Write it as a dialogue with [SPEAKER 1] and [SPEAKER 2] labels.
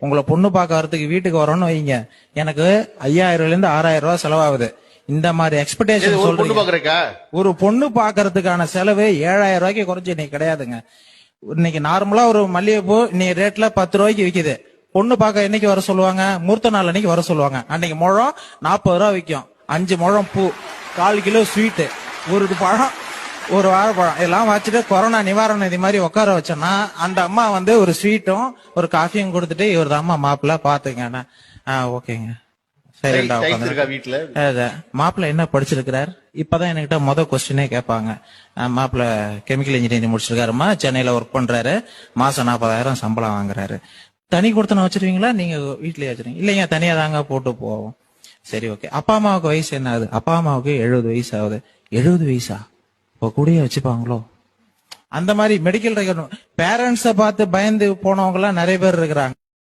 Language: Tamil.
[SPEAKER 1] உங்களை பொண்ணு பார்க்க வரதுக்கு வீட்டுக்கு வரோம்னு வைங்க. எனக்கு ஐயாயிரம் ரூபாயில இருந்து ஆறாயிரம் ரூபாய் செலவாகுது. இந்த மாதிரி எக்ஸ்பெக்டேஷன் சொல்றீங்க. ஒரு பொண்ணு பாக்குறதுக்கான செலவு ஏழாயிரம் ரூபாய்க்கு குறைஞ்சு இன்னைக்கு கிடையாதுங்க. இன்னைக்கு நார்மலா ஒரு மல்லிகைப்பூ இன்னைக்கு ரேட்ல பத்து ரூபாய்க்கு விக்குது. பொண்ணு பார்க்க என்னைக்கு வர சொல்லுவாங்க? மூர்த்த நாள் அன்னைக்கு வர சொல்லுவாங்க. அன்னைக்கு முழம் நாற்பது ரூபா விற்கும் அஞ்சு முழம் பூ. கால் கிலோ ஸ்வீட்டு ஒரு பழம் ஒரு வாழைப்பழம் எல்லாம் வச்சுட்டு கொரோனா நிவாரண நிதி மாதிரி உட்கார வச்சோன்னா அந்த அம்மா வந்து ஒரு ஸ்வீட்டும் ஒரு காஃபியும் கொடுத்துட்டு இவர் அம்மா மாப்பிள்ள பாத்துக்கண்ணா ஆ ஓகேங்க. சைலண்டா உட்காந்து மாப்பிள்ள என்ன படிச்சிருக்கிறார்? இப்பதான் என்கிட்ட முத கொஸ்டினே கேட்பாங்க. மாப்பிள்ள கெமிக்கல் இன்ஜினியரிங் முடிச்சிருக்காருமா சென்னையில ஒர்க் பண்றாரு. மாசம் நாற்பதாயிரம் சம்பளம் வாங்குறாரு. தனி கொடுத்தன வச்சிருவீங்களா? நீங்க வீட்லயே வச்சிருவீங்க. இல்லைங்க தனியா தாங்க போட்டு போவோம். சரி ஓகே. அப்பா அம்மாவுக்கு வயசு என்ன ஆகுது? அப்பா அம்மாவுக்கு எழுபது வயசு ஆகுது. எழுபது வயசா? இப்போ கூடயே வச்சுப்பாங்களோ? அந்த மாதிரி மெடிக்கல் ரெக்கார்டு பேரண்ட்ஸை பார்த்து பயந்து போனவங்க எல்லாம் நிறைய பேர் இருக்கிறாங்க.